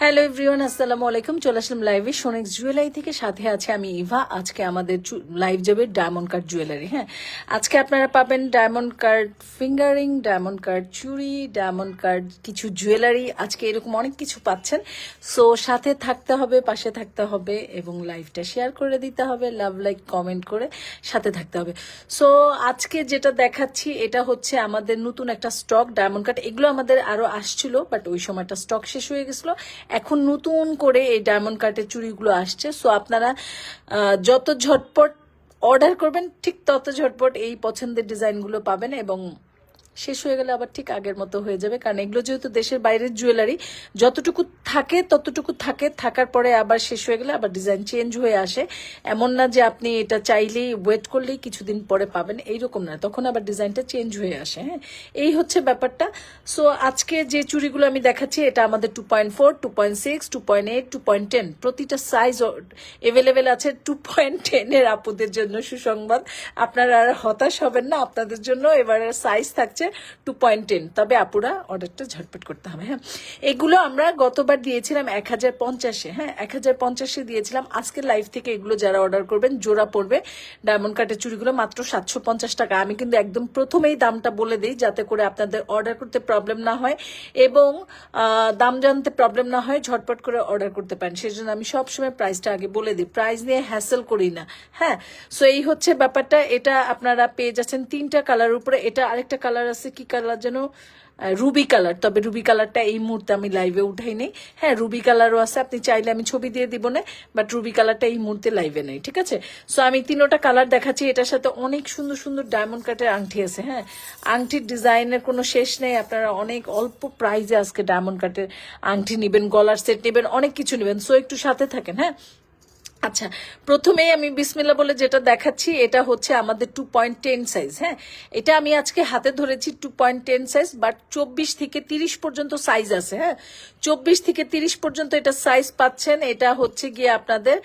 Hello everyone আসসালামু আলাইকুম চলে আসলাম লাইভে সোনেক্স জুয়েলারি থেকে সাথে আছে আমি ইভা আজকে আমাদের লাইভ যাবে ডায়মন্ড কার্ড জুয়েলারি হ্যাঁ আজকে আপনারা পাবেন diamond card finger ring diamond card চুরি ডায়মন্ড কার্ড কিছু জুয়েলারি আজকে এরকম অনেক কিছু পাচ্ছেন সো সাথে থাকতে হবে পাশে থাকতে হবে এবং লাইভটা শেয়ার করে দিতে হবে লাভ লাইক কমেন্ট করে সাথে থাকতে হবে সো আজকে যেটা দেখাচ্ছি এটা হচ্ছে আমাদের নতুন একটা স্টক ডায়মন্ড কার্ড এগুলো আমাদের আরও আসছিল বাট ওই সময়টা স্টক শেষ হয়ে গেছিল এখন নতুন করে এই ডায়মন্ড কার্ডের চুড়িগুলো আসছে সো আপনারা যত ঝটপট অর্ডার করবেন, ঠিক তত ঝটপট এই পছন্দের ডিজাইনগুলো পাবেন এবং শেষ হয়ে গেলে আবার ঠিক আগের মতো হয়ে যাবে। কারণ এগুলো যেহেতু দেশের বাইরের জুয়েলারি যতটুকু থাকে, ততটুকু থাকে, থাকার পরে আবার শেষ হয়ে গেলে আবার ডিজাইন চেঞ্জ হয়ে আসে। এমন না যে আপনি এটা চাইলেই ওয়েট করলেই কিছুদিন পরে পাবেন, এইরকম না। তখন আবার ডিজাইনটা চেঞ্জ হয়ে আসে হ্যাঁ? এই হচ্ছে ব্যাপারটা। সো আজকে যে চুড়িগুলো আমি দেখাচ্ছি, এটা আমাদের two point four two point six two point eight two point ten প্রতিটা সাইজ এভেলেবেল আছে টু পয়েন্ট টেনের আপুদের জন্য সুসংবাদ। আপনারা আর হতাশ হবেন না। আপনাদের জন্য এবার সাইজ থাকছে টু পয়েন্ট টেন তবে আপুরা অর্ডারটা ঝটপট করতে হবে হ্যাঁ? এগুলো আমরা গতবার দিয়েছিলাম এক হাজার পঞ্চাশে হ্যাঁ? এক হাজার পঞ্চাশে দিয়েছিলাম। আজকের লাইভ থেকে এগুলো যারা অর্ডার করবেন, জোড়া পড়বে। ডায়মন্ড কাটের চুড়িগুলো মাত্র সাতশো পঞ্চাশ টাকা। আমি কিন্তু একদম প্রথমেই দামটা বলে দিই, যাতে করে আপনাদের অর্ডার করতে প্রবলেম না হয় এবং দাম জানতে প্রবলেম না হয়, ঝটপট করে অর্ডার করতে পারেন। সেই জন্য আমি সবসময় প্রাইসটা আগে বলে দিই। প্রাইস নিয়ে হ্যাসেল করি না হ্যাঁ? সো এই হচ্ছে ব্যাপারটা। এটা আপনারা পেয়ে যাচ্ছেন তিনটা কালার উপরে। এটা আরেকটা কালার আছে কি কালার যেন? Ruby colour. তবে রুবি কালারটা এই মুহূর্তে আমি লাইভে উঠাই নেই। হ্যাঁ রুবি কালারও আছে। আপনি চাইলে আমি ছবি দিয়ে দিব না বাট রুবি কালারটা এই মুহূর্তে লাইভে নেই, ঠিক আছে? সো আমি তিনোটা কালার দেখাচ্ছি। এটার সাথে অনেক সুন্দর সুন্দর ডায়মন্ড কাটের আংটি আছে হ্যাঁ? আংটির ডিজাইনের কোনো শেষ নেই। আপনারা অনেক অল্প প্রাইজে আজকে ডায়মন্ড কাটের আংটি নেবেন, গলার সেট নেবেন, অনেক কিছু নেবেন। সো একটু সাথে থাকেন হ্যাঁ? আচ্ছা প্রথমে আমি বিসমিল্লা বলে যেটা দেখাচ্ছি, এটা হচ্ছে আমাদের টু পয়েন্ট টেন সাইজ হ্যাঁ? এটা আমি আজকে হাতে ধরেছি two point ten size but চব্বিশ থেকে তিরিশ পর্যন্ত সাইজ আছে হ্যাঁ? চব্বিশ থেকে তিরিশ পর্যন্ত এটা সাইজ পাচ্ছেন। এটা হচ্ছে গিয়ে আপনাদের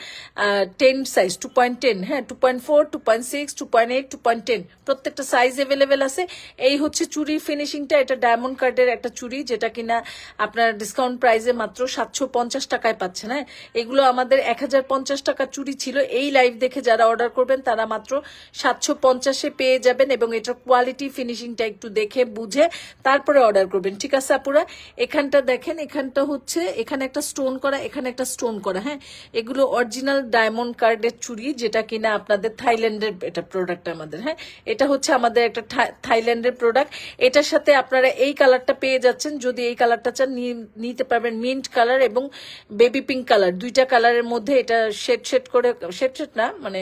ten size two point ten হ্যাঁ two point four two point six two point eight two point ten প্রত্যেকটা সাইজ এভেলেবেল আছে। এই হচ্ছে চুরি ফিনিশিংটা এটা ডায়মন্ড কার্ডের একটা চুরি, যেটা কিনা আপনার ডিসকাউন্ট প্রাইসে মাত্র সাতশো পঞ্চাশ টাকায় পাচ্ছেন হ্যাঁ। এগুলো আমাদের এক হাজার পঞ্চাশ টাকা চুরি ছিল। এই লাইভ দেখে যারা অর্ডার করবেন, তারা মাত্র সাতশো পঞ্চাশে পেয়ে যাবেন এবং এটার কোয়ালিটি ফিনিশিংটা একটু দেখে, বুঝে তারপরে অর্ডার করবেন। ঠিক আছে আপুরা? এখানটা দেখেন এখানটা হচ্ছে এখানে একটা স্টোন করা, এখানে একটা স্টোন করা হ্যাঁ? এগুলো অরিজিনাল ডায়মন্ড কার্ডের চুড়ি, যেটা কিনা আপনাদের থাইল্যান্ডের এটা প্রোডাক্ট আমাদের হ্যাঁ? এটা হচ্ছে আমাদের একটা থাইল্যান্ডের প্রোডাক্ট এটার সাথে আপনারা এই কালারটা পেয়ে যাচ্ছেন। যদি এই কালারটা চান নিতে পারবেন মিন্ট কালার এবং বেবি পিঙ্ক কালার দুইটা কালারের মধ্যে এটা শেড শেড করে শেড শেড না মানে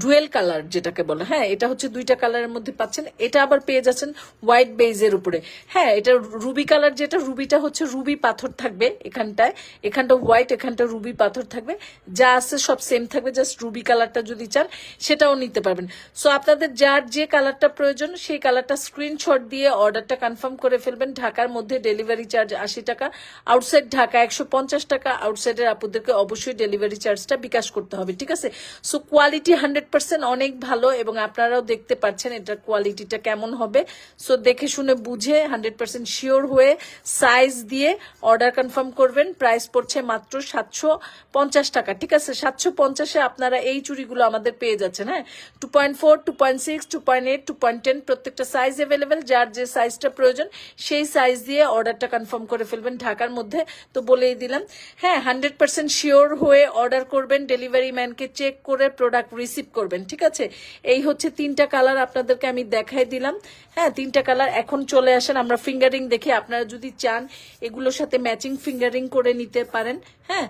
ডুয়েল কালার যেটাকে বলে। হ্যাঁ এটা হচ্ছে দুইটা কালারের মধ্যে পাচ্ছেন। এটা আবার পেয়ে যাচ্ছেন হোয়াইট বেজের উপরে। হ্যাঁ এটা রুবি কালার যেটা, রুবিটা হচ্ছে রুবি পাথর থাকবে এখানটায়। এখানটা হোয়াইট, এখানটা রুবি পাথর থাকবে। যা আছে সব সেম থাকবে জাস্ট রুবি কালারটা যদি চান, সেটাও নিতে পারবেন। সো আপনাদের যার যে কালারটা প্রয়োজন, সেই কালারটা স্ক্রিনশট দিয়ে অর্ডারটা কনফার্ম করে ফেলবেন। ঢাকার মধ্যে ডেলিভারি চার্জ আশি টাকা। আউটসাইড ঢাকা একশো পঞ্চাশ টাকা। আউটসাইডের আপুদেরকে অবশ্যই ডেলিভারি চার্জটা বিকাশ করতে হবে। ঠিক আছে? সো কোয়ালিটি হান্ড্রেড পার্সেন্ট অনেক ভালো এবং আপনারাও দেখতে পাচ্ছেন এটার কোয়ালিটিটা কেমন হবে। সো দেখে শুনে বুঝে হান্ড্রেড পার্সেন্ট শিওর হয়ে সাইজ দিয়ে অর্ডার কনফার্ম করবেন। প্রাইস পড়ছে মাত্র সাতশো পঞ্চাশ টাকা। ঠিক আছে, সাতশো পঞ্চাশে আপনারা এই চুড়িগুলো আমাদের পেয়ে যাচ্ছেন হ্যাঁ? Two point four two point six two point eight two point ten প্রত্যেকটা সাইজ অ্যাভেলেবেল যার যে সাইজটা প্রয়োজন, সেই সাইজ দিয়ে অর্ডারটা কনফার্ম করে ফেলবেন ঢাকার মধ্যে। তো বলেই দিলাম হ্যাঁ হান্ড্রেড পার্সেন্ট শিওর হয়ে অর্ডার করবেন। ডেলিভারি ম্যানকে চেক করে প্রোডাক্ট রিসিভ করবেন, ঠিক আছে? এই হচ্ছে তিনটা কালার আপনাদেরকে আমি দেখাই দিলাম। হ্যাঁ তিনটা কালার এখন চলে আসেন, আমরা ফিঙ্গারিং দেখে। আপনারা যদি চান, এগুলোর সাথে ম্যাচিং ফিঙ্গারিং করে নিতে পারেন। হ্যাঁ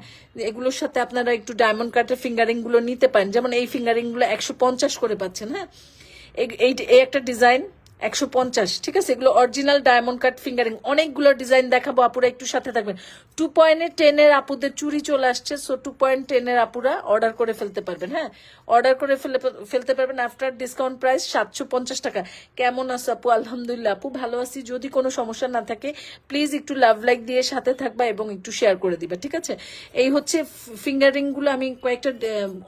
এগুলোর সাথে আপনারা একটু ডায়মন্ড কাটের ফিঙ্গারিংগুলো নিতে পারেন। যেমন এই ফিঙ্গারিংগুলো একশো করে পাচ্ছেন হ্যাঁ? এই একটা ডিজাইন একশো পঞ্চাশ, ঠিক আছে? এগুলো original diamond cut finger ring অনেকগুলো ডিজাইন দেখাবো, আপুরা একটু সাথে থাকবেন। টু পয়েন্ট টেনের আপুদের চুরি চলে আসছে সো টু পয়েন্ট টেনের আপুরা অর্ডার করে ফেলতে পারবেন হ্যাঁ? অর্ডার করে ফেলে, ফেলতে পারবেন আফটার ডিসকাউন্ট প্রাইস সাতশো পঞ্চাশ টাকা। কেমন আছো আপু? আলহামদুলিল্লাহ, আপু ভালো আছি। যদি কোনো সমস্যা না থাকে প্লিজ একটু লাভ লাইক দিয়ে সাথে থাকবা এবং একটু শেয়ার করে দিবা, ঠিক আছে? এই হচ্ছে ফিঙ্গারিংগুলো, আমি কয়েকটা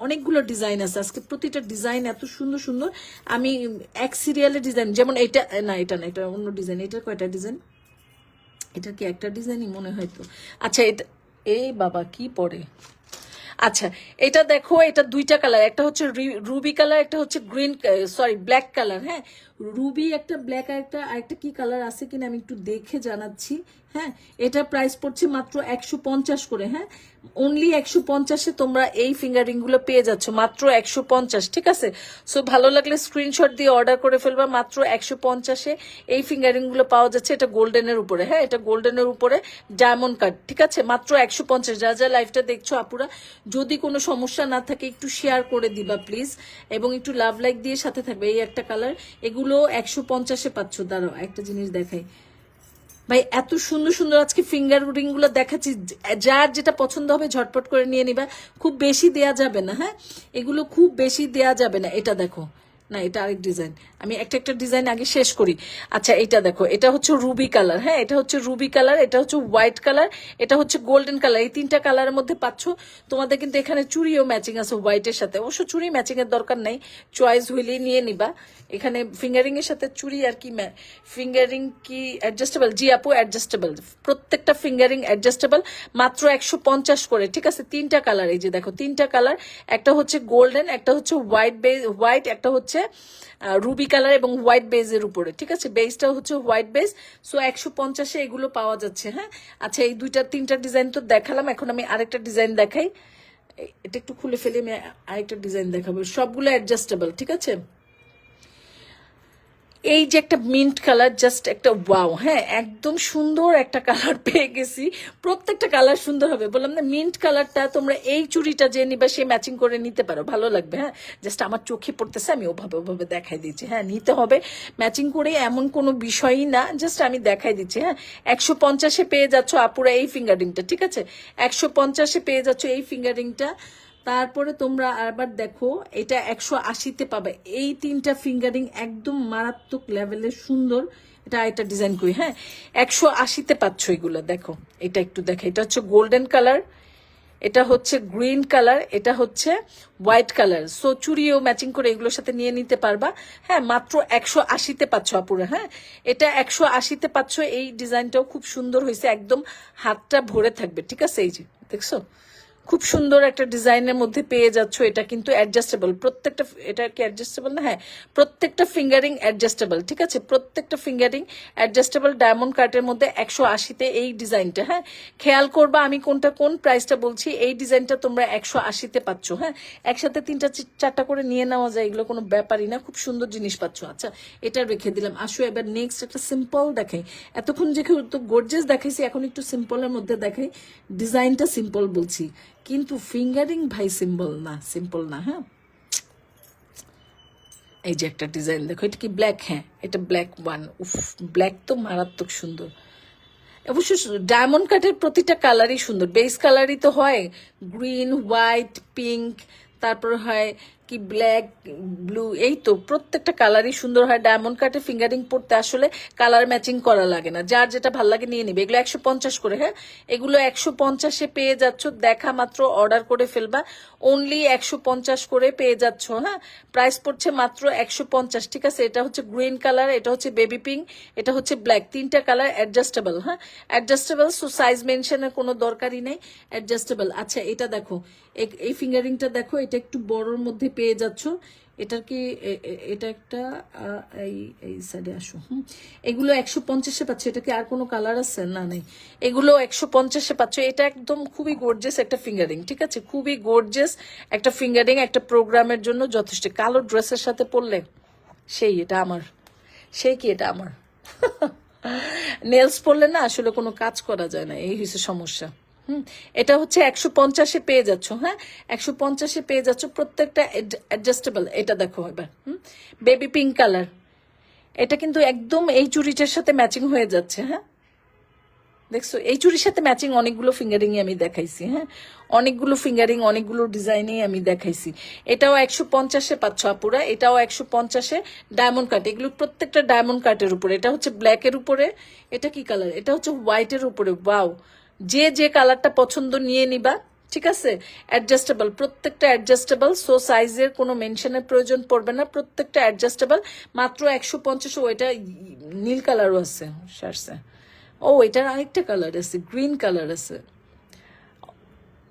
অনেকগুলো ডিজাইন আছে। আজকে প্রতিটা ডিজাইন এত সুন্দর সুন্দর। আমি, এক সিরিয়ালের ডিজাইন যেমন এটা, না এটা না, এটা অন্য ডিজাইন এটা কয়টা ডিজাইন এটা কি একটা ডিজাইনই মনে হয় তো? আচ্ছা এটা এই বাবা, কি পরে? আচ্ছা এটা দেখো, এটা দুইটা কালার, একটা হচ্ছে রুবি কালার, একটা হচ্ছে গ্রিন সরি, ব্ল্যাক কালার হ্যাঁ? রুবি একটা ব্ল্যাক আর একটা আরেকটা কি কালার আছে কিনা আমি একটু দেখে জানাচ্ছি। হ্যাঁ এটা প্রাইস পড়ছে মাত্র একশো পঞ্চাশ করে হ্যাঁ? অনলি একশো পঞ্চাশে তোমরা এই ফিঙ্গারিংগুলো পেয়ে যাচ্ছ, মাত্র একশো পঞ্চাশ, ঠিক আছে? সো ভালো লাগলে স্ক্রিনশট দিয়ে অর্ডার করে ফেলবা, মাত্র একশো পঞ্চাশে এই ফিঙ্গারিংগুলো পাওয়া যাচ্ছে, এটা গোল্ডেনের উপরে হ্যাঁ? এটা গোল্ডেনের উপরে ডায়মন্ড কাট ঠিক আছে? মাত্র একশো পঞ্চাশ, যা যা লাইফটা দেখছ আপুরা, যদি কোনো সমস্যা না থাকে, একটু শেয়ার করে দিবা প্লিজ এবং একটু লাভ লাইক দিয়ে সাথে থাকবে, এই একটা কালার এগুলো একশো পঞ্চাশে পাচ্ছ, দাঁড়াও, একটা জিনিস দেখাই। ভাই, এত সুন্দর সুন্দর আজকে ফিঙ্গার রিংগুলো দেখাচ্ছি। যার যেটা পছন্দ হবে ঝটপট করে নিয়ে নিবা। খুব বেশি দেয়া যাবে না হ্যাঁ? এগুলো খুব বেশি দেয়া যাবে না। এটা দেখো। না, এটা আরেক ডিজাইন আমি একটা একটা ডিজাইন আগে শেষ করি। আচ্ছা এটা দেখো, এটা হচ্ছে রুবি কালার হ্যাঁ? এটা হচ্ছে রুবি কালার এটা হচ্ছে হোয়াইট কালার এটা হচ্ছে গোল্ডেন কালার এই তিনটা কালারের মধ্যে পাচ্ছ, তোমাদের কিন্তু এখানে চুড়িও ম্যাচিং আছে হোয়াইটের সাথে। অবশ্য চুড়ি ম্যাচিং এর দরকার নেই চয়েস হুইলি নিয়ে নিবা। এখানে ফিঙ্গারিং এর সাথে চুড়ি আর কি ফিঙ্গারিং কি অ্যাডজাস্টেবল জি আপু অ্যাডজাস্টেবল প্রত্যেকটা ফিঙ্গারিং অ্যাডজাস্টেবল মাত্র একশো পঞ্চাশ করে, ঠিক আছে? তিনটা কালার এই যে দেখো, তিনটা কালার একটা হচ্ছে গোল্ডেন একটা হচ্ছে হোয়াইট বেজ হোয়াইট একটা হচ্ছে রুবি কালার এবং হোয়াইট বেজের উপরে, ঠিক আছে? বেজটা হচ্ছে হোয়াইট বেজ সো একশো পঞ্চাশে এগুলো পাওয়া যাচ্ছে হ্যাঁ? আচ্ছা এই দুইটা, তিনটা ডিজাইন তো দেখালাম, এখন আমি আরেকটা ডিজাইন দেখাই। এটা একটু খুলে ফেলে, আমি আরেকটা ডিজাইন দেখাবো। সবগুলো অ্যাডজাস্টেবল ঠিক আছে? এই যে একটা মিন্ট কালার জাস্ট একটা ওয়াও হ্যাঁ একদম সুন্দর একটা কালার পেয়ে গেছি। প্রত্যেকটা কালার সুন্দর হবে। বললাম না মিন্ট কালারটা তোমরা এই চুড়িটা যে নিবা, সে ম্যাচিং করে নিতে পারো। ভালো লাগবে হ্যাঁ? জাস্ট আমার চোখে পড়তেছে, আমি ওভাবে ওভাবে দেখাই দিচ্ছি। হ্যাঁ নিতে হবে। ম্যাচিং করে এমন কোনো বিষয়ই না জাস্ট আমি দেখাই দিচ্ছি হ্যাঁ? একশো পঞ্চাশে পেয়ে যাচ্ছ আপুরা এই ফিঙ্গারিংটা ঠিক আছে? একশো পঞ্চাশে পেয়ে যাচ্ছ এই ফিঙ্গারিংটা তারপরে তোমরা আবার দেখো, এটা একশো আশিতে পাবে। এই তিনটা ফিঙ্গারিং একদম মারাত্মক লেভেলের সুন্দর। এটা এটা ডিজাইন করি হ্যাঁ? একশো আশিতে পাচ্ছ এগুলো, দেখো। এটা একটু দেখো, এটা হচ্ছে গোল্ডেন কালার এটা হচ্ছে গ্রিন কালার এটা হচ্ছে হোয়াইট কালার সো চুরিও ম্যাচিং করে এগুলোর সাথে নিয়ে নিতে পারবা। হ্যাঁ মাত্র একশো আশিতে পাচ্ছ আপুরে হ্যাঁ? এটা একশো আশিতে পাচ্ছ, এই ডিজাইনটাও খুব সুন্দর হয়েছে, একদম হাতটা ভরে থাকবে, ঠিক আছে? এই যে, দেখছ? খুব সুন্দর একটা ডিজাইনের মধ্যে পেয়ে যাচ্ছ, এটা কিন্তু অ্যাডজাস্টেবল প্রত্যেকটা এটা কি অ্যাডজাস্টেবল না? হ্যাঁ প্রত্যেকটা ফিঙ্গারিং অ্যাডজাস্টেবল ঠিক আছে? প্রত্যেকটা ফিঙ্গারিং অ্যাডজাস্টেবল ডায়মন্ড কার্টের মধ্যে একশো আশিতে এই ডিজাইনটা হ্যাঁ? খেয়াল করবা আমি কোনটা কোন প্রাইসটা বলছি, এই ডিজাইনটা তোমরা একশো আশিতে পাচ্ছ হ্যাঁ? একসাথে তিনটা চারটা করে নিয়ে নেওয়া যায়, এগুলো কোনো ব্যাপারই না, খুব সুন্দর জিনিস পাচ্ছ। আচ্ছা এটা রেখে দিলাম। আসো এবার নেক্সট একটা সিম্পল দেখাই। এতক্ষণ যে তো গর্জেস দেখাইছি, এখন একটু সিম্পলের মধ্যে দেখাই। ডিজাইনটা সিম্পল বলছি। কিন্তু ফিঙ্গারিং ভাই সিম্বল না সিম্পল না হ্যাঁ? এই যে একটা ডিজাইন দেখো, এটা কি ব্ল্যাক হ্যাঁ এটা ব্ল্যাক ওয়ান উফ ব্ল্যাক তো মারাত্মক সুন্দর। অবশ্য ডায়মন্ড কাঠের প্রতিটা কালারই সুন্দর। বেস কালারই তো হয় গ্রিন হোয়াইট পিঙ্ক তারপর হয় কি ব্ল্যাক ব্লু এই তো প্রত্যেকটা কালারই সুন্দর হয়। ডায়মন্ড কাটে ফিঙ্গারিং পড়তে আসলে কালার ম্যাচিং করা লাগে না। যার যেটা ভালো লাগে নিয়ে নিবে। এগুলো একশো পঞ্চাশ করে হ্যাঁ? এগুলো একশো পঞ্চাশে পেয়ে যাচ্ছ। দেখা মাত্র অর্ডার করে ফেলবা। অনলি একশো পঞ্চাশ করে পেয়ে যাচ্ছ হ্যাঁ? প্রাইস পড়ছে মাত্র একশো পঞ্চাশ, ঠিক আছে? এটা হচ্ছে গ্রিন কালার এটা হচ্ছে বেবি পিঙ্ক এটা হচ্ছে ব্ল্যাক তিনটা কালার অ্যাডজাস্টেবল হ্যাঁ? অ্যাডজাস্টেবল সো সাইজ মেনশনের কোনো দরকারই নেই। অ্যাডজাস্টেবল আচ্ছা এটা দেখো। এই ফিঙ্গারিংটা দেখো, এটা একটু বড়র মধ্যে পেয়ে যাচ্ছ। এটার কি এটা একটা এই এই সাইডে আসো, হুম। এগুলো একশো পঞ্চাশে পাচ্ছ এটা কি আর কোনো কালার আছে না, নেই। এগুলো একশো পঞ্চাশে পাচ্ছ, এটা একদম খুবই গোর্জেস একটা ফিঙ্গারিং ঠিক আছে? খুবই গোর্জেস একটা ফিঙ্গারিং একটা প্রোগ্রামের জন্য যথেষ্ট। কালো ড্রেসের সাথে পরলে, সেই এটা আমার। সেই কি এটা আমার? নেলস পরলে না, আসলে কোনো কাজ করা যায় না, এই হচ্ছে সমস্যা। হুম, এটা হচ্ছে একশো পঞ্চাশে পেয়ে যাচ্ছ হ্যাঁ? একশো পঞ্চাশে পেয়ে যাচ্ছ প্রত্যেকটা অ্যাডজাস্টেবল এটা দেখো এবার, হুম? বেবি পিঙ্ক কালার এটা কিন্তু একদম এই চুড়িটার সাথে ম্যাচিং হয়ে যাচ্ছে হ্যাঁ? দেখছ, এই চুরির সাথে ম্যাচিং অনেকগুলো ফিঙ্গারিং আমি দেখাইছি হ্যাঁ? অনেকগুলো ফিঙ্গারিং অনেকগুলো ডিজাইনে আমি দেখাইছি। এটাও একশো পঞ্চাশে পাচ্ছ আপুরা, এটাও একশো পঞ্চাশে ডায়মন্ড কাট এগুলো প্রত্যেকটা ডায়মন্ড কাটের উপরে, এটা হচ্ছে ব্ল্যাকের উপরে, এটা কি কালার এটা হচ্ছে হোয়াইটের উপরে ওয়াও যে যে কালারটা পছন্দ নিয়ে নিবা, ঠিক আছে? অ্যাডজাস্টেবল প্রত্যেকটা অ্যাডজাস্টেবল সো সাইজের কোনো মেনশনের প্রয়োজন পড়বে না, প্রত্যেকটা অ্যাডজাস্টেবল মাত্র একশো পঞ্চাশ, ওইটা নীল কালারও আছে, সারছে। ও, এটার আরেকটা কালার আছে গ্রিন কালার আছে।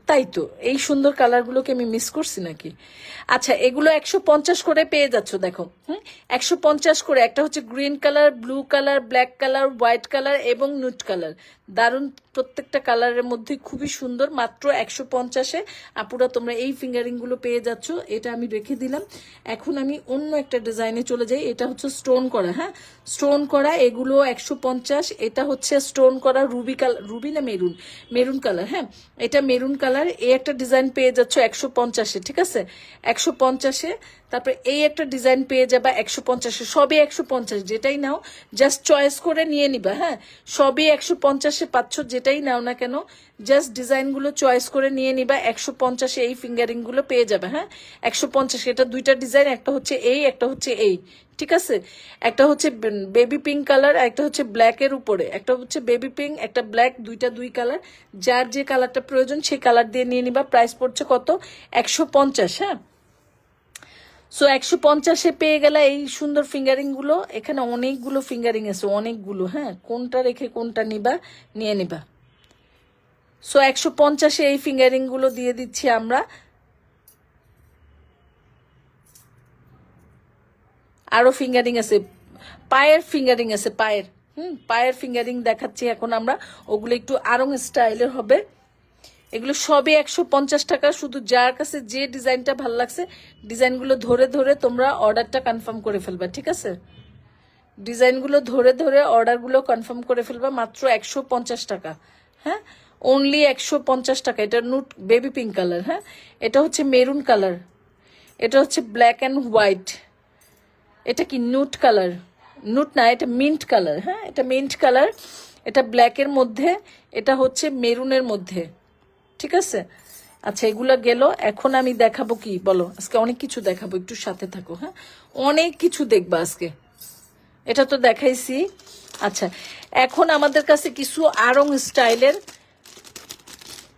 তাই তো, এই সুন্দর কালারগুলোকে আমি মিস করছি নাকি? আচ্ছা এগুলো একশো পঞ্চাশ করে পেয়ে যাচ্ছ, দেখো একশো পঞ্চাশ করে, একটা হচ্ছে green colour blue colour black colour white colour এবং নুট কালার দারুণ প্রত্যেকটা কালারের মধ্যে খুবই সুন্দর, মাত্র একশো পঞ্চাশে। আপুরা, তোমরা এই ফিঙ্গারিংগুলো পেয়ে যাচ্ছ, এটা আমি রেখে দিলাম। এখন আমি অন্য একটা ডিজাইনে চলে যাই, এটা হচ্ছে স্টোন করা হ্যাঁ? স্টোন করা, এগুলো একশো পঞ্চাশ, এটা হচ্ছে স্টোন করা রুবি কালার রুবি না মেরুন মেরুন কালার হ্যাঁ? এটা মেরুন কালার এই একটা ডিজাইন পেয়ে যাচ্ছ একশো পঞ্চাশে, ঠিক আছে? একশো পঞ্চাশে তারপরে এই একটা ডিজাইন পেয়ে যাবা একশো পঞ্চাশে, সবই একশো পঞ্চাশ, যেটাই নাও জাস্ট চয়েস করে নিয়ে নিবা হ্যাঁ? সবই একশো পঞ্চাশে পাচ্ছ, যেটাই নাও না কেন জাস্ট ডিজাইনগুলো চয়েস করে নিয়ে নিবা, একশো পঞ্চাশে এই ফিঙ্গারিংগুলো পেয়ে যাবে হ্যাঁ? একশো পঞ্চাশে, এটা দুইটা ডিজাইন একটা হচ্ছে এই, একটা হচ্ছে এই, ঠিক আছে? একটা হচ্ছে বেবি পিঙ্ক কালার একটা হচ্ছে ব্ল্যাকের উপরে, একটা হচ্ছে বেবি পিঙ্ক একটা ব্ল্যাক দুইটা দুই কালার যার যে কালারটা প্রয়োজন, সেই কালার দিয়ে নিয়ে নিবা প্রাইস পড়ছে কত? একশো পঞ্চাশ হ্যাঁ? সো একশো পঞ্চাশে পেয়ে গেলে এই সুন্দর ফিঙ্গারিংগুলো, এখানে অনেকগুলো ফিঙ্গারিং আছে, অনেকগুলো হ্যাঁ? কোনটা রেখে কোনটা নিবা, নিয়ে নিবা। সো একশো পঞ্চাশে এই ফিঙ্গারিংগুলো দিয়ে দিচ্ছি আমরা। আরও ফিঙ্গারিং আছে, পায়ের ফিঙ্গারিং আছে, পায়ের, হুম? পায়ের ফিঙ্গারিং দেখাচ্ছি এখন আমরা, ওগুলো একটু আরং স্টাইলের হবে। এগুলো সবই একশো পঞ্চাশ টাকা। শুধু যার কাছে যে ডিজাইনটা ভালো লাগছে, ডিজাইনগুলো ধরে ধরে তোমরা অর্ডারটা কনফার্ম করে ফেলবা, ঠিক আছে? ডিজাইনগুলো ধরে ধরে অর্ডারগুলো কনফার্ম করে ফেলবা মাত্র একশো পঞ্চাশ টাকা। হ্যাঁ? অনলি একশো পঞ্চাশ টাকা। এটা নুট বেবি পিঙ্ক কালার হ্যাঁ? এটা হচ্ছে মেরুন কালার এটা হচ্ছে ব্ল্যাক অ্যান্ড হোয়াইট এটা কি নুট কালার নুট না, এটা মিন্ট কালার হ্যাঁ? এটা মিন্ট কালার এটা ব্ল্যাকের মধ্যে, এটা হচ্ছে মেরুনের মধ্যে। ঠিক আছে? আচ্ছা এগুলো গেল। এখন আমি দেখাবো কি? বলো, আজকে অনেক কিছু দেখাবো, একটু সাথে থাকো হ্যাঁ? অনেক কিছু দেখবা আজকে। এটা তো দেখাইছি। আচ্ছা এখন আমাদের কাছে কিছু আরং স্টাইলের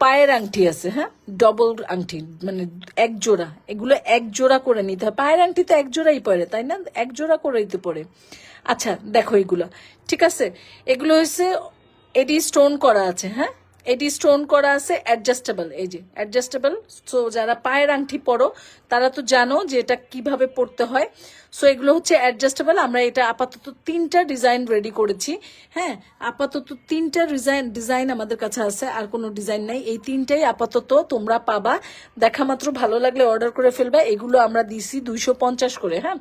পায়ের আংটি আছে হ্যাঁ? ডবল আংটি মানে এক জোড়া। এগুলো এক জোড়া করে নিতে হয়। পায়ের আংটি তো এক জোড়াই পরে, তাই না? এক জোড়া করেই তো পরে। আচ্ছা দেখো এগুলো। ঠিক আছে? এগুলো হচ্ছে এটি স্টোন করা আছে হ্যাঁ? এটি স্টোন করা আছে অ্যাডজাস্টেবল এই যে অ্যাডজাস্টেবল সো যারা পায়ের আংটি পরো, তারা তো জানো যে এটা কীভাবে পড়তে হয়। সো এগুলো হচ্ছে অ্যাডজাস্টেবল আমরা এটা আপাতত তিনটা ডিজাইন রেডি করেছি। হ্যাঁ আপাতত তিনটা ডিজাইন ডিজাইন আমাদের কাছে আছে, আর কোনো ডিজাইন নাই। এই তিনটাই আপাতত তোমরা পাবা। দেখা মাত্র ভালো লাগলে অর্ডার করে ফেলবা। এগুলো আমরা দিছি দুইশো পঞ্চাশ করে হ্যাঁ?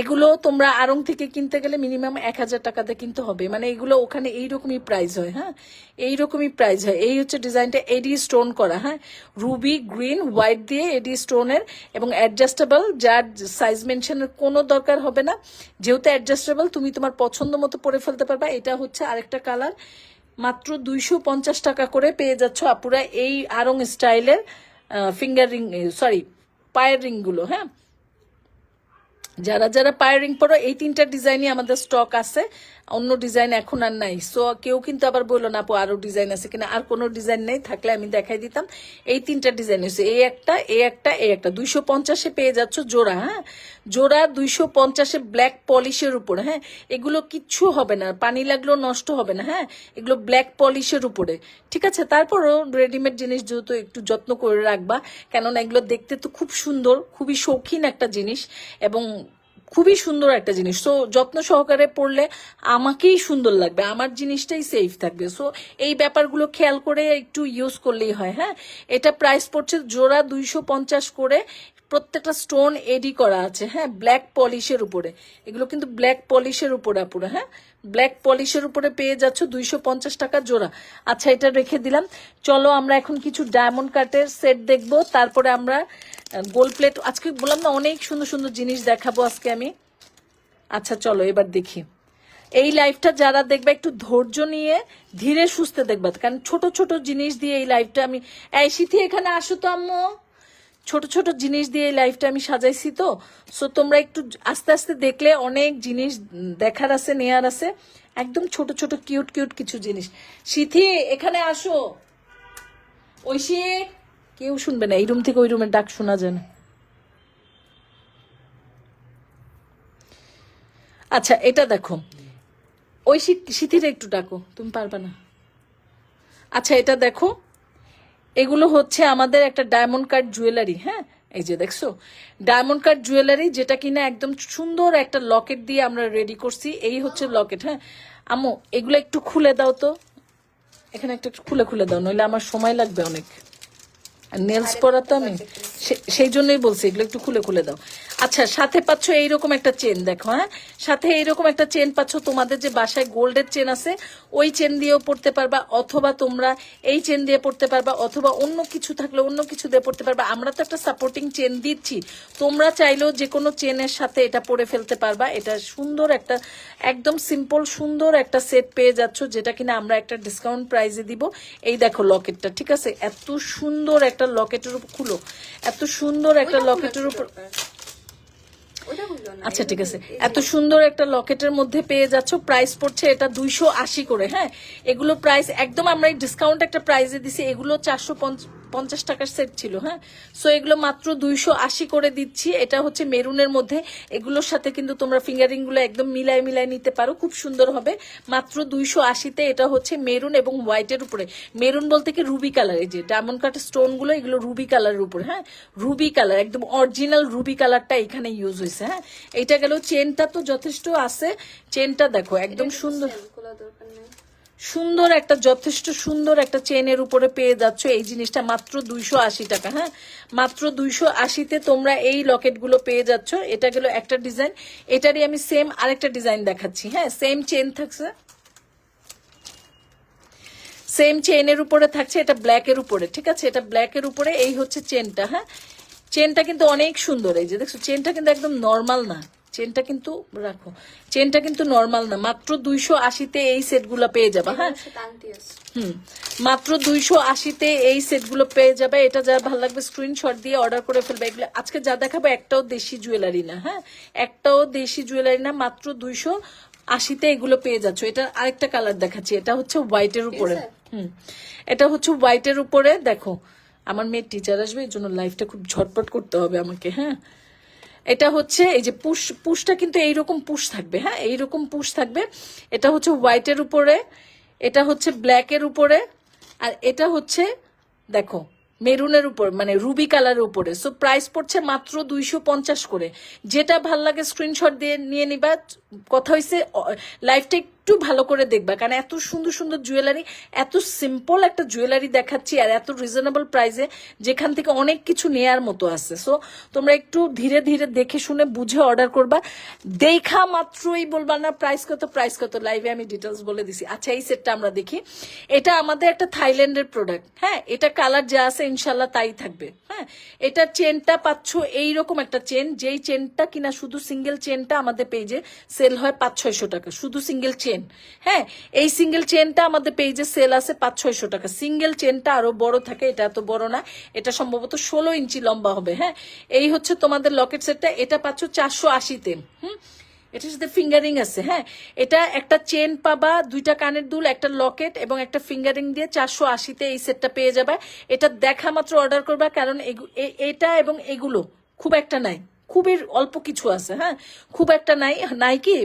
এগুলো তোমরা আরং থেকে কিনতে গেলে মিনিমাম এক হাজার টাকাতে কিনতে হবে। মানে এগুলো ওখানে এইরকমই প্রাইস হয় হ্যাঁ? এইরকমই প্রাইস হয়। এই হচ্ছে ডিজাইনটা এডি স্টোন করা হ্যাঁ? রুবি, গ্রিন, হোয়াইট দিয়ে এডি স্টোনের এবং অ্যাডজাস্টেবল যার সাইজ মেনশনের কোনো দরকার হবে না। যেহেতু অ্যাডজাস্টেবল তুমি তোমার পছন্দ মতো পরে ফেলতে পারবা। এটা হচ্ছে আরেকটা কালার মাত্র দুইশো পঞ্চাশ টাকা করে পেয়ে যাচ্ছ আপুরা এই আরং স্টাইলের ফিঙ্গার রিং সরি পায়ের রিংগুলো হ্যাঁ? যারা যারা পায়ের রিং পরো, এই তিনটা ডিজাইনই আমাদের স্টক আছে। অন্য ডিজাইন এখন আর নাই। সো কেউ কিন্তু আবার বলল, না আপু, আরও ডিজাইন আছে কিনা? আর কোনো ডিজাইন নেই, থাকলে আমি দেখাই দিতাম। এই তিনটা ডিজাইন হয়েছে এই একটা এই একটা এই একটা। দুইশো পঞ্চাশে পেয়ে যাচ্ছ জোড়া হ্যাঁ? জোড়া দুইশো পঞ্চাশে ব্ল্যাক পলিশের উপরে হ্যাঁ? এগুলো কিচ্ছু হবে না। পানি লাগলেও নষ্ট হবে না হ্যাঁ? এগুলো ব্ল্যাক পলিশের উপরে। ঠিক আছে? তারপরও রেডিমেড জিনিস যেহেতু একটু যত্ন করে রাখবা। কেননা এগুলো দেখতে তো খুব সুন্দর, খুবই শৌখিন একটা জিনিস। এবং খুবই সুন্দর একটা জিনিস। সো যত্ন সহকারে পড়লে আমাকেই সুন্দর লাগবে, আমার জিনিসটাই সেফ থাকবে। সো এই ব্যাপারগুলো খেয়াল করে একটু ইউজ করলেই হয় হ্যাঁ? এটা প্রাইস পড়ছে জোড়া দুইশো পঞ্চাশ করে প্রত্যেকটা স্টোন এডি করা আছে হ্যাঁ? ব্ল্যাক পলিশের উপরে। এগুলো কিন্তু ব্ল্যাক পলিশের উপরে আপুরে হ্যাঁ? ব্ল্যাক পলিশের উপরে পেয়ে যাচ্ছ দুইশো পঞ্চাশ টাকা জোড়া। আচ্ছা এটা রেখে দিলাম। চলো আমরা এখন কিছু ডায়মন্ড কাটের সেট দেখব। তারপরে আমরা গোল্ড প্লেট আজকে বললাম না, অনেক সুন্দর সুন্দর জিনিস দেখাবো আজকে আমি। আচ্ছা চলো এবার দেখি। এই লাইফটা যারা দেখবে, একটু ধৈর্য নিয়ে ধীরে সুস্থে দেখবা। কারণ ছোট ছোট জিনিস দিয়ে এই লাইফটা আমি এই সিথি, এখানে আসো তো আম্মু। ছোট ছোট জিনিস দিয়ে লাইফটা আমি সাজাইছি তো। সো তোমরা একটু আস্তে আস্তে দেখলে অনেক জিনিস দেখার আছে, নেয়ার আছে। একদম ছোট ছোট কিউট কিউট কিছু জিনিস। সিথি, এখানে আসো। ঐশী, কেউ শুনবে না, এই রুম থেকে ওই রুমের ডাক শোনা যায় না। আচ্ছা এটা দেখো। ওই শীতিটা একটু ডাকো, তুমি পারবে না। আচ্ছা এটা দেখো। এগুলো হচ্ছে আমাদের একটা ডায়মন্ড কার্ড জুয়েলারি হ্যাঁ? এই যে দেখছ? ডায়মন্ড কার্ড জুয়েলারি যেটা কিনা একদম সুন্দর একটা লকেট দিয়ে আমরা রেডি করছি। এই হচ্ছে লকেট হ্যাঁ? আমু এগুলো একটু খুলে দাও তো। এখানে একটা খুলে খুলে দাও, নইলে আমার সময় লাগবে অনেক। নেলস পরা তো আমি। সেই জন্যই বলছি, এগুলো একটু খুলে খুলে দাও। আচ্ছা সাথে পাচ্ছ এইরকম একটা চেন, দেখো হ্যাঁ? সাথে এইরকম একটা চেন পাচ্ছ, তোমাদের যে বাসায় গোল্ডের চেন আছে, ওই চেন দিয়েও পড়তে পারবা, অথবা তোমরা এই চেন দিয়ে পড়তে পারবা, অথবা অন্য কিছু থাকলে অন্য কিছু দিয়ে পড়তে পারবা। আমরা তো একটা সাপোর্টিং চেন দিচ্ছি। তোমরা চাইলেও যে কোনো চেনের সাথে এটা পরে ফেলতে পারবা। এটা সুন্দর একটা, একদম সিম্পল সুন্দর একটা সেট পেয়ে যাচ্ছ, যেটা কিনা আমরা একটা ডিসকাউন্ট প্রাইসে দিব। এই দেখো লকেটটা, ঠিক আছে? এত সুন্দর একটা লকেটের খুলো। এত সুন্দর একটা লকেটের উপর আচ্ছা ঠিক আছে। এত সুন্দর একটা লকেটের মধ্যে পেয়ে যাচ্ছ। প্রাইস পড়ছে এটা দুইশো আশি করে হ্যাঁ? এগুলো প্রাইস একদম আমরা ডিসকাউন্ট একটা প্রাইসে দিছি এগুলো চারশো পঞ্চাশ টাকার সেট ছিল হ্যাঁ? সো এগুলো মাত্র দুইশো আশি করে দিচ্ছি। এটা হচ্ছে মেরুনের মধ্যে। এগুলোর সাথে কিন্তু তোমরা ফিঙ্গারিংগুলো একদম মিলাই মিলাই নিতে পারো। খুব সুন্দর হবে। মাত্র দুইশো আশিতে এটা হচ্ছে মেরুন এবং হোয়াইটের উপরে। মেরুন বলতে কি? রুবি কালার এই যে ডায়মন্ড কাট স্টোনগুলো এগুলো রুবি কালারের উপরে হ্যাঁ? রুবি কালার একদম অরিজিনাল রুবি কালারটা এখানে ইউজ হয়েছে হ্যাঁ? এটা গেল চেনটা তো যথেষ্ট আছে। চেনটা দেখো একদম সুন্দর খোলা দরকার নেই। সুন্দর একটা, যথেষ্ট সুন্দর একটা চেনের উপরে পেয়ে যাচ্ছ। এই জিনিসটা মাত্র দুইশো আশি টাকা হ্যাঁ? মাত্র দুইশো আশিতে তোমরা এই লকেটগুলো পেয়ে যাচ্ছ। এটা গেল একটা ডিজাইন। এটারই আমি সেম আরেকটা ডিজাইন দেখাচ্ছি হ্যাঁ? সেম চেন থাকছে। সেম চেনের উপরে থাকছে, এটা ব্ল্যাকের উপরে, ঠিক আছে? এটা ব্ল্যাকের উপরে, এই হচ্ছে চেনটা হ্যাঁ? চেনটা কিন্তু অনেক সুন্দর, এই যে দেখছ, চেনটা কিন্তু একদম নর্মাল না। চেনটা কিন্তু রাখো। চেনটা কিন্তু নর্মাল না। মাত্র দুইশো আশিতে এই সেটগুলো পেয়ে যাবা হ্যাঁ? হুম। মাত্র দুইশো আশিতে এই সেটগুলো পেয়ে যাবে। এটা যা ভালো লাগবে স্ক্রিনশট দিয়ে অর্ডার করে ফেলবে। এগুলো আজকে যা দেখাবো একটাও দেশি জুয়েলারি না হ্যাঁ? একটাও দেশি জুয়েলারি না। মাত্র দুইশো আশিতে এগুলো পেয়ে যাচ্ছ। এটা আরেকটা কালার দেখাচ্ছি। এটা হচ্ছে হোয়াইটের উপরে। হুম। এটা হচ্ছে হোয়াইটের উপরে। দেখো আমার মেয়ের টিচার আসবে। এই জন্য লাইফটা খুব ঝটপট করতে হবে আমাকে হ্যাঁ? এটা হচ্ছে এই যে পুশ, পুশটা কিন্তু এইরকম পুশ থাকবে হ্যাঁ? এইরকম পুশ থাকবে। এটা হচ্ছে হোয়াইটের উপরে, এটা হচ্ছে ব্ল্যাকের উপরে, আর এটা হচ্ছে, দেখো, মেরুনের উপর মানে রুবি কালারের উপরে। সো প্রাইস পড়ছে মাত্র দুইশো পঞ্চাশ করে। যেটা ভালো লাগে স্ক্রিনশট দিয়ে নিয়ে নিবা। কথা হয়েছে লাইফটা একটু ভালো করে দেখবা। কারণ এত সুন্দর সুন্দর জুয়েলারি এত সিম্পল একটা জুয়েলারি দেখাচ্ছি আর এত রিজনেবল প্রাইসে যেখান থেকে অনেক কিছু নেয়ার মতো আছে। সো তোমরা একটু ধীরে ধীরে দেখে শুনে বুঝে অর্ডার করবা। দেখা মাত্রই বলবা না প্রাইস কত প্রাইস কত। লাইভে আমি ডিটেলস বলে দিছি। আচ্ছা এই সেটটা আমরা দেখি। এটা আমাদের একটা থাইল্যান্ডের প্রোডাক্ট হ্যাঁ এটা কালার যা আছে ইনশাল্লাহ তাই থাকবে। হ্যাঁ এটা চেনটা পাচ্ছ এইরকম একটা চেন যেই চেনটা কিনা শুধু সিঙ্গেল চেনটা আমাদের পেজে সেল হয় পাঁচ, ছয়শো টাকা। শুধু সিঙ্গেল চেন হ্যাঁ এই সিঙ্গেল চেনটা আমাদের পেজে সেল আছে পাঁচ, ছয়শো টাকা। সিঙ্গেল চেনটা আরও বড় থাকে, এটা এত বড় না। এটা সম্ভবত ষোলো ইঞ্চি লম্বা হবে হ্যাঁ? এই হচ্ছে তোমাদের লকেট সেটটা এটা পাচ্ছ চারশো আশিতে, হুম? এটার সাথে ফিঙ্গারিং আছে হ্যাঁ? এটা একটা চেন পাবা, দুইটা কানের দুল, একটা লকেট এবং একটা ফিঙ্গারিং দিয়ে চারশো আশিতে এই সেটটা পেয়ে যাবে। এটা দেখা মাত্র অর্ডার করবা, কারণ এটা এবং এগুলো খুব একটা নাই। খুবই অল্প কিছু আছে হ্যাঁ? খুব একটা নাই নাই কি?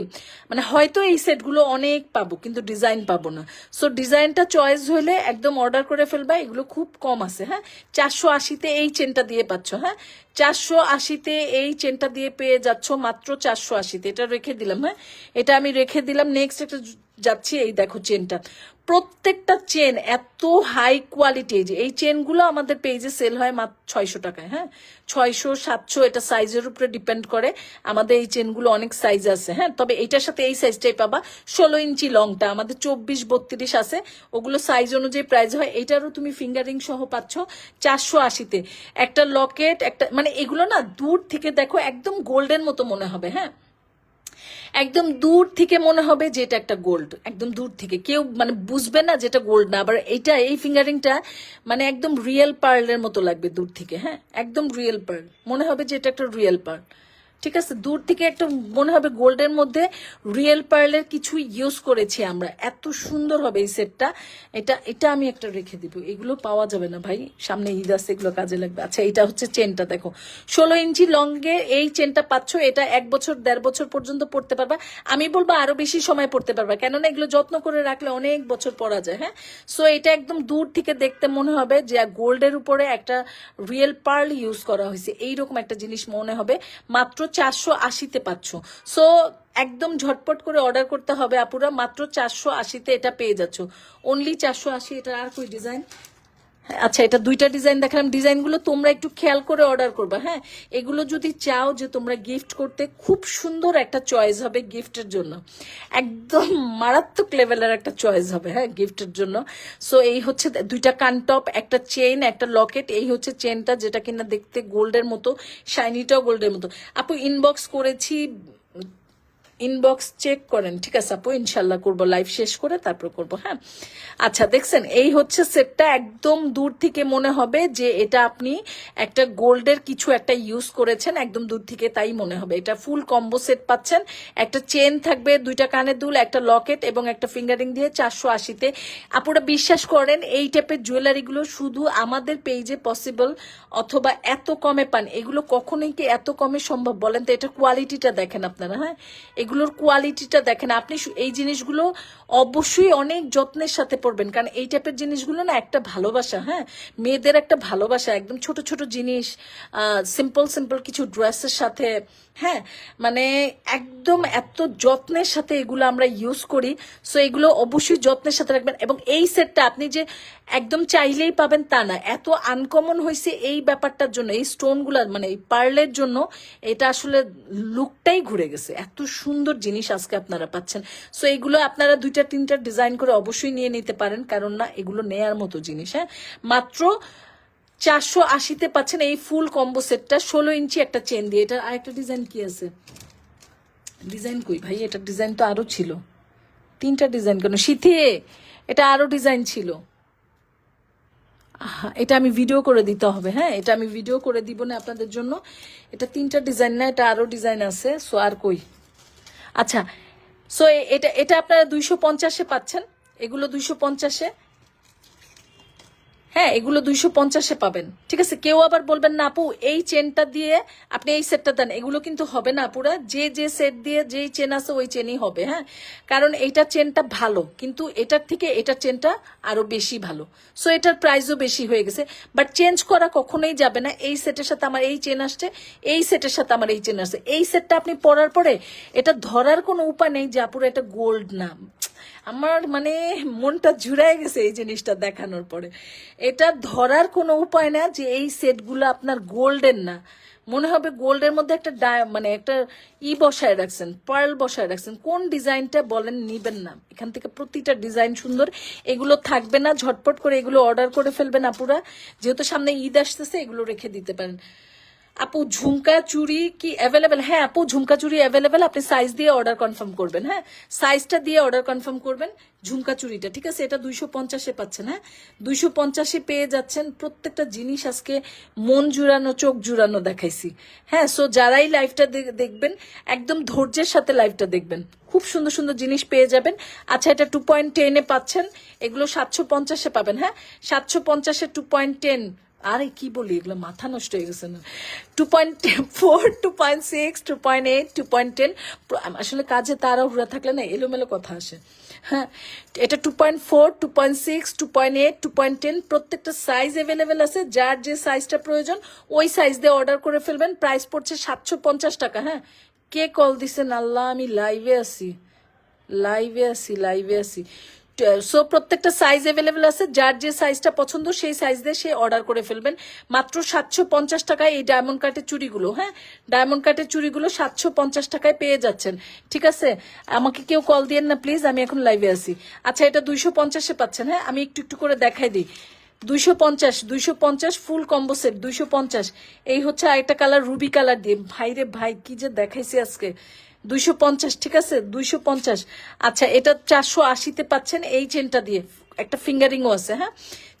মানে হয়তো এই সেটগুলো অনেক পাবো, কিন্তু ডিজাইন পাবো না। সো ডিজাইনটা চয়েস হলে একদম অর্ডার করে ফেলবা, এগুলো খুব কম আছে হ্যাঁ? চারশো আশিতে এই চেনটা দিয়ে পাচ্ছ হ্যাঁ? চারশো আশিতে এই চেনটা দিয়ে পেয়ে যাচ্ছ মাত্র চারশো আশিতে। এটা রেখে দিলাম হ্যাঁ? এটা আমি রেখে দিলাম নেক্সট একটা যাচ্ছি, এই দেখো চেনটা প্রত্যেকটা চেন এত হাই কোয়ালিটি যে এই চেনগুলো আমাদের পেজে সেল হয় মাত্র ছয়শো টাকায় হ্যাঁ? ছয়শো, সাতশো, এটা সাইজের উপরে ডিপেন্ড করে। আমাদের এই চেনগুলো অনেক সাইজ আছে হ্যাঁ? তবে এইটার সাথে এই সাইজটাই পাবা। ষোলো ইঞ্চি লংটা আমাদের চব্বিশ, বত্রিশ আছে। ওগুলো সাইজ অনুযায়ী প্রাইস হয়। এটারও তুমি ফিঙ্গারিং সহ পাচ্ছ চারশো আশিতে। একটা লকেট একটা মানে এগুলো না দূর থেকে দেখো একদম গোল্ডেন মতো মনে হবে হ্যাঁ? একদম দূর থেকে মনে হবে যে এটা একটা গোল্ড একদম দূর থেকে। কেউ মানে বুঝবে না যেটা গোল্ড না, আবার এটা, এই ফিঙ্গারিংটা মানে একদম রিয়েল পার্লের মতো লাগবে দূর থেকে হ্যাঁ? একদম রিয়েল পার্ল মনে হবে যে এটা একটা রিয়েল পার্ল ঠিক আছে, দূর থেকে একটা মনে হবে গোল্ডের মধ্যে রিয়েল পার্লের কিছু ইউজ করেছি আমরা। এত সুন্দর হবে এই সেটটা এটা এটা আমি একটা রেখে দিব। এগুলো পাওয়া যাবে না ভাই। সামনে ঈদ আছে, এগুলো কাজে লাগবে। আচ্ছা এটা হচ্ছে চেনটা দেখো। ষোলো ইঞ্চি লঙ্গে এই চেনটা পাচ্ছ, এটা এক বছর, দেড় বছর পর্যন্ত পড়তে পারবা। আমি বলব আরও বেশি সময় পড়তে পারবা। কেননা এগুলো যত্ন করে রাখলে অনেক বছর পরা যায় হ্যাঁ? সো এটা একদম দূর থেকে দেখতে মনে হবে যে গোল্ডের উপরে একটা রিয়েল পার্ল ইউজ করা হয়েছে। এইরকম একটা জিনিস মনে হবে। মাত্র চারশো আশিতে পাচ্ছ। সো একদম ঝটপট করে অর্ডার করতে হবে আপুরা। মাত্র চারশো আশিতে এটা পেয়ে যাচ্ছ। অনলি চারশো আশি, এটা আর কই ডিজাইন আচ্ছা এটা দুইটা ডিজাইন দেখালাম। ডিজাইনগুলো তোমরা একটু খেয়াল করে অর্ডার করবা হ্যাঁ? এগুলো যদি চাও যে তোমরা গিফট করতে, খুব সুন্দর একটা চয়েস হবে গিফটের জন্য। একদম মারাত্মক লেভেলের একটা চয়েস হবে হ্যাঁ গিফটের জন্য। সো এই হচ্ছে দুইটা কানটপ একটা চেন একটা লকেট এই হচ্ছে চেনটা যেটা কিনা দেখতে গোল্ডের মতো শাইনিটাও গোল্ডের মতো। আপু ইনবক্স করেছি ইনবক্স চেক করেন। ঠিক আছে আপু ইনশাল্লাহ করব। লাইভ শেষ করে তারপর করব হ্যাঁ? আচ্ছা দেখছেন, এই হচ্ছে সেটটা একদম দূর থেকে মনে হবে যে এটা আপনি একটা গোল্ডের কিছু একটা ইউজ করেছেন, একদম দূর থেকে তাই মনে হবে। এটা ফুল কম্বো সেট পাচ্ছেন। একটা চেন থাকবে, দুইটা কানের দুল, একটা লকেট এবং একটা ফিঙ্গারিং দিয়ে চারশো আশিতে। আপুরা বিশ্বাস করেন, এই টাইপের জুয়েলারিগুলো শুধু আমাদের পেজে পসিবল অথবা এত কমে পান। এগুলো কখনোই কি এত কমে সম্ভব বলেন তো? এটা কোয়ালিটিটা দেখেন আপনারা হ্যাঁ? এগুলোর কোয়ালিটিটা দেখেন, আপনি এই জিনিসগুলো অবশ্যই অনেক যত্নের সাথে পড়বেন কারণ এই টাইপের জিনিসগুলো না একটা ভালোবাসা হ্যাঁ? মেয়েদের একটা ভালোবাসা, একদম ছোট ছোট জিনিস সিম্পল সিম্পল কিছু ড্রেসের সাথে হ্যাঁ মানে একদম এত যত্নের সাথে এগুলো আমরা ইউজ করি সো এগুলো অবশ্যই যত্নের সাথে রাখবেন। এবং এই সেটটা আপনি যে একদম চাইলেই পাবেন তা না, এত আনকমন হয়েছে এই ব্যাপারটার জন্য, এই স্টোনগুলো মানে এই পার্লের জন্য, এটা আসলে লুকটাই ঘুরে গেছে। এত সুন্দর জিনিস আজকে আপনারা পাচ্ছেন। সো এগুলো আপনারা দুইটা, তিনটা ডিজাইন করে অবশ্যই নিয়ে নিতে পারেন, কারণ না, এগুলো নেয়ার মতো জিনিস হ্যাঁ। মাত্র চারশো আশিতে পাচ্ছেন এই ফুল কম্বো সেটটা ষোলো ইঞ্চি একটা চেন দিয়ে। এটা আরেকটা ডিজাইন কি আছে? ডিজাইন কই? ভাই এটা ডিজাইন তো আরও ছিল। তিনটা ডিজাইন কেন? শীতে এটা আরও ডিজাইন ছিল। এটা আমি ভিডিও করে দিতে হবে হ্যাঁ? এটা আমি ভিডিও করে দিব না আপনাদের জন্য। এটা তিনটা ডিজাইন না, এটা আরও ডিজাইন আছে। সো আর কই? আচ্ছা সো এটা এটা আপনারা দুইশো পঞ্চাশে পাচ্ছেন। এগুলো দুইশো পঞ্চাশে। হ্যাঁ এগুলো দুইশো পঞ্চাশে পাবেন। ঠিক আছে, কেউ আবার বলবেন, না আপু, এই চেনটা দিয়ে আপনি এই সেটটা দেন। এগুলো কিন্তু হবে না পুরা যে যে সেট দিয়ে যেই চেন আছে ওই চেনই হবে হ্যাঁ? কারণ এইটা চেনটা ভালো, কিন্তু এটার থেকে এটা চেনটা আরও বেশি ভালো। সো এটার প্রাইসও বেশি হয়ে গেছে। বাট চেঞ্জ করা কখনোই যাবে না। এই সেটের সাথে আমার এই চেন আসছে, এই সেটের সাথে আমার এই চেন আসছে। এই সেটটা আপনি পরার পরে এটা ধরার কোনো উপায় নেই যে আপুরা এটা গোল্ড না। আমার মানে মনটা জুড়ায় গেছে এই জিনিসটা দেখানোর পরে। এটা ধরার কোনো উপায় না যে এই সেটগুলো আপনার গোল্ডের না। মনে হবে গোল্ডের মধ্যে একটা মানে একটা ই বসায় রাখছেন, পার্ল বসায় রাখছেন। কোন ডিজাইনটা বলেন নিবেন না। এখান থেকে প্রতিটা ডিজাইন সুন্দর। এগুলো থাকবে না, ঝটপট করে এগুলো অর্ডার করে ফেলবেন আপুরা। যেহেতু সামনে ঈদ আসতেছে, এগুলো রেখে দিতে পারেন। আপু ঝুমকা চুড়ি কি অ্যাভেলেবেল হ্যাঁ আপু, ঝুমকা চুড়ি অ্যাভেলেবেল আপনি সাইজ দিয়ে অর্ডার কনফার্ম করবেন হ্যাঁ? সাইজটা দিয়ে অর্ডার কনফার্ম করবেন ঝুমকা চুড়িটা ঠিক আছে? এটা দুইশো পঞ্চাশে পাচ্ছেন হ্যাঁ? দুইশো পঞ্চাশে পেয়ে যাচ্ছেন প্রত্যেকটা জিনিস আজকে মন জুড়ানো, চোখ জুড়ানো দেখাইছি হ্যাঁ? সো যারাই লাইভটা দেখবেন, একদম ধৈর্যের সাথে লাইভটা দেখবেন। খুব সুন্দর সুন্দর জিনিস পেয়ে যাবেন। আচ্ছা এটা টু পয়েন্ট টেনে পাচ্ছেন, এগুলো সাতশো পঞ্চাশে পাবেন হ্যাঁ? সাতশো পঞ্চাশে টু পয়েন্ট টেন আরে কি বলি, এগুলো মাথা নষ্ট হয়ে গেছে না। Two point four two point six two point eight two point ten আসলে কাজে তারা হুড়া থাকলে না এলোমেলো কথা আসে। হ্যাঁ এটা two point four two point six two point eight two point ten প্রত্যেকটা সাইজ অ্যাভেলেবেল আছে, যার যে সাইজটা প্রয়োজন, ওই সাইজ দিয়ে অর্ডার করে ফেলবেন প্রাইস পড়ছে সাতশো পঞ্চাশ টাকা হ্যাঁ। কে কল দিছেন? আল্লাহ, আমি লাইভে আছি। লাইভে আছি লাইভে আছি। সো প্রত্যেকটা সাইজ অ্যাভেলেবেল আছে। যার যে সাইজটা পছন্দ, সেই সাইজ দিয়ে সে অর্ডার করে ফেলবেন। মাত্র সাতশো পঞ্চাশ টাকায় এই ডায়মন্ড কাটের চুড়িগুলো হ্যাঁ? ডায়মন্ড কাটের চুড়িগুলো সাতশো পঞ্চাশ টাকায় পেয়ে যাচ্ছেন। ঠিক আছে? আমাকে কেউ কল দিয়েন না প্লিজ আমি এখন লাইভে আছি। আচ্ছা এটা দুইশো পঞ্চাশে পাচ্ছেন হ্যাঁ? আমি একটু একটু করে দেখাই দিই। দুইশো পঞ্চাশ দুইশো পঞ্চাশ ফুল কম্বো সেট দুইশো পঞ্চাশ। এই হচ্ছে আরেকটা কালার রুবি কালার দিয়ে। ভাই রে ভাই, কি যে দেখাইছি আজকে। দুইশো পঞ্চাশ, ঠিক আছে? দুইশো পঞ্চাশ। আচ্ছা এটা চারশো আশিতে পাচ্ছেন এই চেনটা দিয়ে। একটা ফিঙ্গারিংও আছে হ্যাঁ?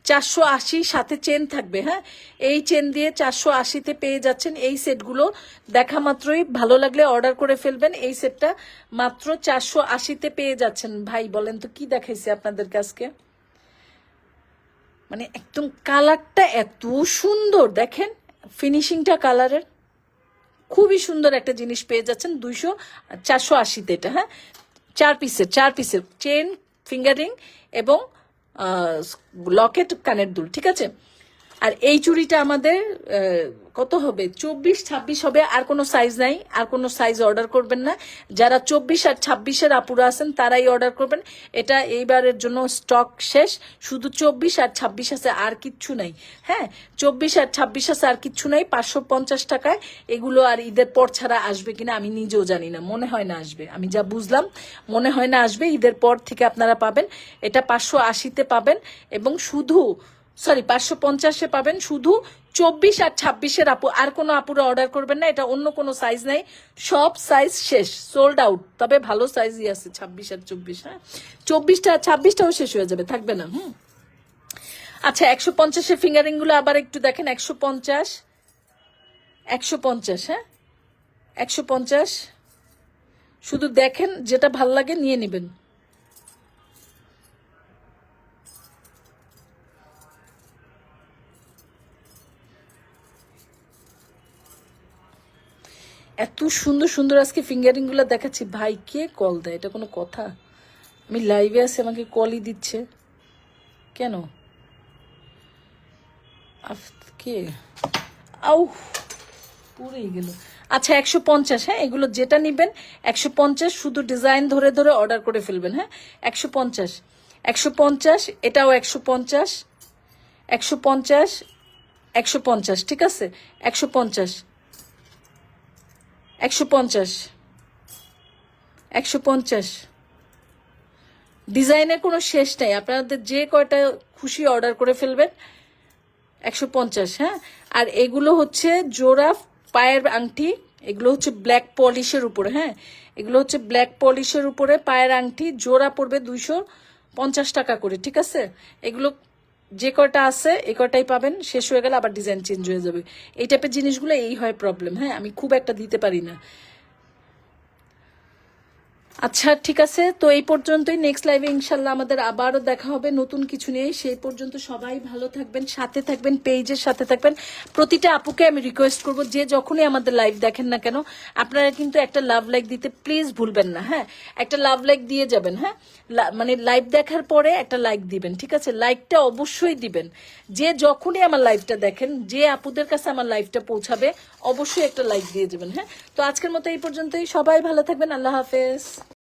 চারশো আশি সাথে চেন থাকবে হ্যাঁ? এই চেন দিয়ে চারশো আশিতে পেয়ে যাচ্ছেন এই সেটগুলো দেখা মাত্রই, ভালো লাগলে অর্ডার করে ফেলবেন। এই সেটটা মাত্র চারশো আশিতে পেয়ে যাচ্ছেন। ভাই, বলেন তো, কি দেখাইছে আপনাদের কাছকে মানে একদম কালারটা এত সুন্দর, দেখেন? ফিনিশিংটা কালারের খুবই সুন্দর একটা জিনিস পেয়ে যাচ্ছেন দুইশো চারশো আশিতে এটা হ্যাঁ? চার পিসের চার পিসের চেন ফিঙ্গারিং এবং লকেট কানের দুল, ঠিক আছে? আর এই চুড়িটা আমাদের কত হবে? চব্বিশ, ছাব্বিশ হবে, আর কোনো সাইজ নাই। আর কোনো সাইজ অর্ডার করবেন না। যারা চব্বিশ আর ছাব্বিশের আপুরা আছেন, তারাই অর্ডার করবেন। এটা এইবারের জন্য স্টক শেষ। শুধু চব্বিশ আর ছাব্বিশ আছে, আর কিচ্ছু নাই। হ্যাঁ চব্বিশ আর ছাব্বিশ আছে, আর কিচ্ছু নাই। পাঁচশো পঞ্চাশ টাকায় এগুলো আর ঈদের পর ছাড়া আসবে কিনা আমি নিজেও জানি না। মনে হয় না আসবে। আমি যা বুঝলাম, মনে হয় না আসবে। ঈদের পর থেকে আপনারা পাবেন। এটা পাঁচশো আশিতে পাবেন। এবং শুধু সরি পাঁচশো পঞ্চাশে পাবেন। শুধু চব্বিশ আর ছাব্বিশের আপু, আর কোনো আপুরা অর্ডার করবেন না, এটা অন্য কোনো সাইজ নাই। সব সাইজ শেষ সোল্ড আউট তবে ভালো সাইজই আছে ছাব্বিশ আর চব্বিশ হ্যাঁ? চব্বিশটা, ছাব্বিশটাও শেষ হয়ে যাবে, থাকবে না, হুম? আচ্ছা একশো পঞ্চাশের ফিঙ্গারিংগুলো আবার একটু দেখেন, একশো পঞ্চাশ একশো পঞ্চাশ হ্যাঁ? একশো পঞ্চাশ। শুধু দেখেন, যেটা ভালো লাগে নিয়ে নেবেন। এত সুন্দর সুন্দর আজকে ফিঙ্গারিংগুলো দেখাচ্ছি। ভাই, কে কল দেয়? এটা কোনো কথা? আমি লাইভে আছি, আমাকে কলই দিচ্ছে। কেন? কে? আউ পুরেই গেল। আচ্ছা একশো পঞ্চাশ হ্যাঁ? এগুলো যেটা নিবেন, একশো পঞ্চাশ শুধু ডিজাইন ধরে ধরে অর্ডার করে ফেলবেন হ্যাঁ? একশো পঞ্চাশ। একশো পঞ্চাশ, এটাও একশো পঞ্চাশ। একশো পঞ্চাশ একশো পঞ্চাশ, ঠিক আছে? একশো পঞ্চাশ। একশো পঞ্চাশ। একশো পঞ্চাশ। ডিজাইনের কোনো শেষ নাই। আপনাদের যে কয়টা খুশি অর্ডার করে ফেলবেন, একশো পঞ্চাশ হ্যাঁ? আর এগুলো হচ্ছে জোড়া পায়ের আংটি, এগুলো হচ্ছে ব্ল্যাক পলিশের উপরে হ্যাঁ? এগুলো হচ্ছে ব্ল্যাক পলিশের উপরে পায়ের আংটি, জোড়া পড়বে দুইশো পঞ্চাশ টাকা করে, ঠিক আছে? এগুলো যে কটা আছে, এ কটাই পাবেন, শেষ হয়ে গেলে আবার ডিজাইন চেঞ্জ হয়ে যাবে। এই টাইপের জিনিসগুলো এই হয় প্রবলেম হ্যাঁ? আমি খুব একটা দিতে পারি না। আচ্ছা ঠিক আছে। তো এই পর্যন্তই নেক্সট লাইভে ইনশাল্লাহ আমাদের আবারও দেখা হবে। নতুন কিছু নিয়ে সেই পর্যন্ত সবাই ভালো থাকবেন, সাথে থাকবেন পেজের সাথে থাকবেন। প্রতিটা আপুকে আমি রিকোয়েস্ট করব, যে যখনই আমাদের লাইভ দেখেন না কেন, আপনারা কিন্তু একটা লাভ লাইক দিতে প্লিজ ভুলবেন না হ্যাঁ? একটা লাভ লাইক দিয়ে যাবেন হ্যাঁ? মানে লাইভ দেখার পরে একটা লাইক দিবেন, ঠিক আছে? লাইকটা অবশ্যই দিবেন। যে যখনই আমার লাইভটা দেখেন, যে আপুদের কাছে আমার লাইভটা পৌঁছাবে অবশ্যই একটা লাইক দিয়ে দেবেন হ্যাঁ? তো আজকের মতো এই পর্যন্তই। সবাই ভালো থাকবেন। আল্লাহ হাফেজ।